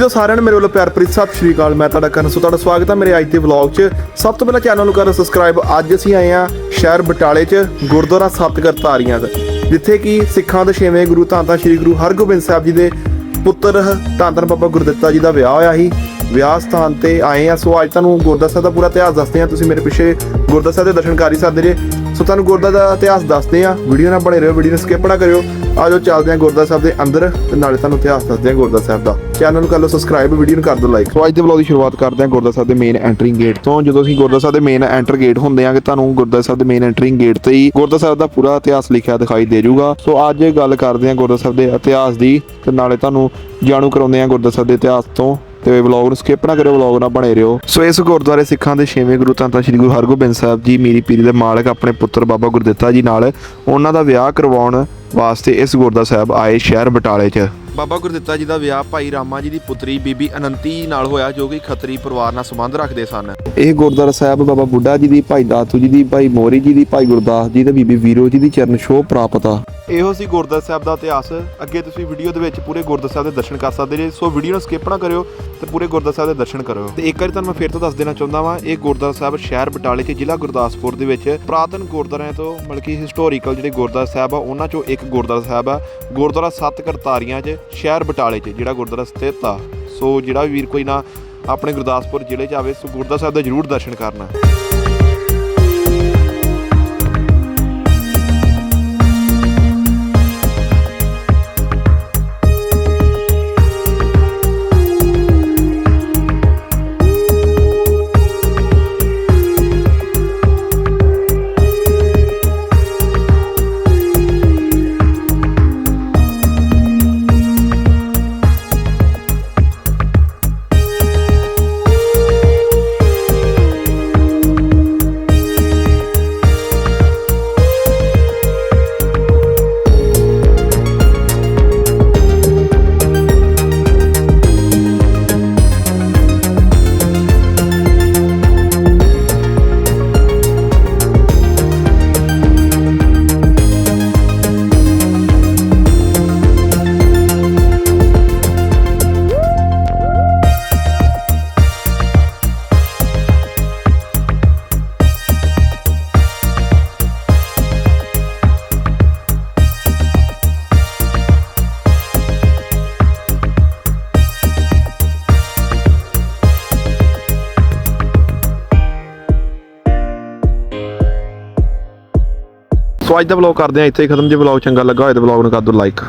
ਜੀ ਤੋਂ ਸਾਰਿਆਂ ਨੂੰ ਮੇਰੇ ਵੱਲੋਂ ਪਿਆਰ ਭਰੀ ਸਤਿ ਸ਼੍ਰੀ ਅਕਾਲ। ਮੈਂ ਤੁਹਾਡਾ ਕਰਨ ਸੋ ਤੁਹਾਡਾ ਸਵਾਗਤ ਹੈ ਮੇਰੇ ਅੱਜ ਦੇ ਵਲੌਗ 'ਚ। ਸਭ ਤੋਂ ਪਹਿਲਾਂ ਚੈਨਲ ਨੂੰ ਕਰੋ ਸਬਸਕ੍ਰਾਈਬ ਅੱਜ ਅਸੀਂ ਆਏ ਆ ਸ਼ਹਿਰ ਬਟਾਲੇ 'ਚ ਗੁਰਦੁਆਰਾ ਸਤਿਗੁਰ ਤਾਰੀਆਂ ਦਾ, ਜਿੱਥੇ ਕਿ ਸਿੱਖਾਂ ਦੇ ਛੇਵੇਂ ਗੁਰੂ ਧੰਨ ਧੰਨ ਸ਼੍ਰੀ ਗੁਰੂ ਹਰਗੋਬਿੰਦ ਸਾਹਿਬ ਜੀ ਦੇ ਪੁੱਤਰ ਧੰਨ ਧੰਨ ਬਾਬਾ ਗੁਰਦਿੱਤਾ ਜੀ ਦਾ ਵਿਆਹ ਹੋਇਆ ਸੀ। ਵਿਆਹ ਸਥਾਨ ਤੇ ਆਏ ਆ। ਸੋ ਅੱਜ ਤੁਹਾਨੂੰ ਗੁਰਦੁਆਰਾ ਸਾਹਿਬ ਦਾ ਪੂਰਾ ਇਤਿਹਾਸ ਦੱਸਦੇ ਆ। ਤੁਸੀਂ ਮੇਰੇ ਪਿੱਛੇ ਗੁਰਦੁਆਰਾ ਸਾਹਿਬ ਦੇ ਦਰਸ਼ਨ ਕਰ ਹੀ ਸਕਦੇ ਜੇ। ਸੋ ਤੁਹਾਨੂੰ ਗੁਰਦੁਆਰਾ ਦਾ ਇਤਿਹਾਸ ਦੱਸਦੇ ਆ। ਵੀਡੀਓ ਨਾਲ ਬਣੇ ਰਹੋ, ਵੀਡੀਓ ਨੂੰ ਸਕਿਪ ਨਾ ਕਰਿਓ। ਆਜੋ ਚੱਲਦੇ ਹਾਂ ਗੁਰਦੁਆਰਾ ਸਾਹਿਬ ਦੇ ਅੰਦਰ ਤੇ ਨਾਲੇ ਤੁਹਾਨੂੰ ਇਤਿਹਾਸ ਦੱਸਦੇ ਹਾਂ ਗੁਰਦੁਆਰਾ ਸਾਹਿਬ ਦਾ। ਚੈਨਲ ਨੂੰ ਕਰ ਲਓ ਸਬਸਕ੍ਰਾਈਬ ਵੀਡੀਓ ਨੂੰ ਕਰ ਦਿਓ ਲਾਈਕ ਸੋ ਅੱਜ ਦੇ ਵਲੌਗ ਦੀ ਸ਼ੁਰੂਆਤ ਕਰਦੇ ਹਾਂ ਗੁਰਦੁਆਰਾ ਸਾਹਿਬ ਦੇ ਮੇਨ ਐਂਟਰਿੰਗ ਗੇਟ ਤੋਂ। ਜਦੋਂ ਅਸੀਂ ਗੁਰਦੁਆਰਾ ਸਾਹਿਬ ਦੇ ਮੇਨ ਐਂਟਰ ਗੇਟ ਹੁੰਦੇ ਆ ਕਿ ਤੁਹਾਨੂੰ ਗੁਰਦੁਆਰਾ ਸਾਹਿਬ ਦੇ ਮੇਨ ਐਂਟਰਿੰਗ ਗੇਟ ਤੇ ਹੀ ਗੁਰਦੁਆਰਾ ਸਾਹਿਬ ਦਾ ਪੂਰਾ ਇਤਿਹਾਸ ਲਿਖਿਆ ਦਿਖਾਈ ਦੇ ਜਾਊਗਾ। ਸੋ ਅੱਜ ਗੱਲ ਕਰਦੇ ਹਾਂ ਗੁਰਦੁਆਰਾ ਸਾਹਿਬ ਦੇ ਇਤਿਹਾਸ ਦੀ ਤੇ ਨਾਲੇ ਤੁਹਾਨੂੰ ਜਾਣੂ ਕਰਾਉਂਦੇ ਹਾਂ ਗੁਰਦੁਆਰਾ ਸਾਹਿਬ ਦੇ ਇਤਿਹਾਸ ਤੋਂ। ਤੇ ਵਲੌਗ ਨੂੰ ਸਕਿਪ ਨਾ ਕਰਿਓ ਵਲੌਗ ਨਾਲ ਬਣੇ ਰਹੋ। ਸੋ ਇਸ ਗੁਰਦੁਆਰੇ ਸਿੱਖਾਂ ਦੇ ਛੇਵੇਂ ਗੁਰੂ ਧੰਨ ਧੰਨ ਸ੍ਰੀ ਗੁਰੂ ਹਰਗੋਬਿੰਦ ਸਾਹਿਬ ਜੀ ਮੀਰੀ ਪੀਰੀ ਦੇ ਮਾਲਕ ਆਪਣੇ ਪੁੱਤਰ ਬਾਬਾ ਗੁਰਦਿੱਤਾ ਜੀ ਨਾਲ ਉਹਨਾਂ ਦਾ ਵਿਆਹ ਕਰਵਾਉਣ ਵਾਸਤੇ ਇਸ ਗੁਰਦੁਆਰਾ ਸਾਹਿਬ ਆਏ ਸ਼ਹਿਰ ਬਟਾਲੇ 'ਚ। ਬਾਬਾ ਗੁਰਦਿੱਤਾ ਜੀ ਦਾ ਵਿਆਹ ਭਾਈ ਰਾਮਾ ਜੀ ਦੀ ਪੁੱਤਰੀ ਬੀਬੀ ਅਨੰਤੀ ਨਾਲ ਹੋਇਆ ਜੋ ਕਿ ਖੱਤਰੀ ਪਰਿਵਾਰ ਨਾਲ ਸੰਬੰਧ ਰੱਖਦੇ ਸਨ। ਇਹ ਗੁਰਦੁਆਰਾ ਸਾਹਿਬ ਬਾਬਾ ਬੁੱਢਾ ਜੀ ਦੀ ਭਾਈ ਦਾਤੂ ਜੀ ਦੀ ਭਾਈ ਮੋਰੀ ਜੀ ਦੀ ਭਾਈ ਗੁਰਦਾਸ ਜੀ ਤੇ ਬੀਬੀ ਵੀਰੋ ਜੀ ਦੀ ਚਰਨ ਛੋਹ ਪ੍ਰਾਪਤ ਆ। ਇਹੋ ਸੀ ਗੁਰਦੁਆਰਾ ਸਾਹਿਬ ਦਾ ਇਤਿਹਾਸ। ਅੱਗੇ ਤੁਸੀਂ ਵੀਡੀਓ ਦੇ ਵਿੱਚ ਪੂਰੇ ਗੁਰਦੁਆਰਾ ਸਾਹਿਬ ਦੇ ਦਰਸ਼ਨ ਕਰ ਸਕਦੇ ਜੇ। ਸੋ ਵੀਡੀਓ ਨੂੰ ਸਕਿਪ ਨਾ ਕਰਿਓ ਤੇ ਪੂਰੇ ਗੁਰਦੁਆਰਾ ਸਾਹਿਬ ਦੇ ਦਰਸ਼ਨ ਕਰਿਓ। ਤੇ ਇੱਕ ਵਾਰੀ ਤੁਹਾਨੂੰ ਮੈਂ ਫਿਰ ਤੋਂ ਦੱਸ ਦੇਣਾ ਚਾਹੁੰਦਾ ਵਾਂ, ਇਹ ਗੁਰਦੁਆਰਾ ਸਾਹਿਬ ਸ਼ਹਿਰ ਬਟਾਲੇ 'ਚ ਜ਼ਿਲ੍ਹਾ ਗੁਰਦਾਸਪੁਰ ਦੇ ਵਿੱਚ ਪ੍ਰਾਤਨ ਗੁਰਦੁਆਰਿਆਂ ਤੋਂ ਮਤਲਬ ਕਿ ਹਿਸਟੋਰੀਕਲ ਜਿਹੜੇ ਗੁਰਦੁਆਰਾ ਸਾਹਿਬ ਆ, ਉਹਨਾਂ ਚੋਂ ਇੱਕ ਗੁਰਦੁਆਰਾ ਸਾਹਿਬ ਆ, ਗੁਰਦੁਆਰਾ ਸੱਤ ਕਰਤਾਰੀਆਂ 'ਚ, ਸ਼ਹਿਰ ਬਟਾਲੇ 'ਚ, ਜਿਹੜਾ ਗੁਰਦੁਆਰਾ ਸਥਿਤ ਆ। ਸੋ ਜਿਹੜਾ ਵੀ ਵੀਰ ਕੋਈ ਨਾ ਆਪਣੇ ਗੁਰਦਾਸਪੁਰ ਜ਼ਿਲ੍ਹੇ 'ਚ ਆਵੇ, ਸੋ ਗੁਰਦੁਆਰਾ ਸਾਹਿਬ ਦਾ ਜ਼ਰੂਰ ਦਰਸ਼ਨ ਕਰਨਾ। ਸੋ ਅੱਜ ਦਾ ਵਲੌਗ ਕਰਦੇ ਆ ਇੱਥੇ ਹੀ ਖਤਮ। ਜੇ ਵਲੌਗ ਚੰਗਾ ਲੱਗਾ ਹੋਏ ਤਾਂ ਵਲੌਗ ਨੂੰ ਕਰ ਦਿਓ ਲਾਈਕ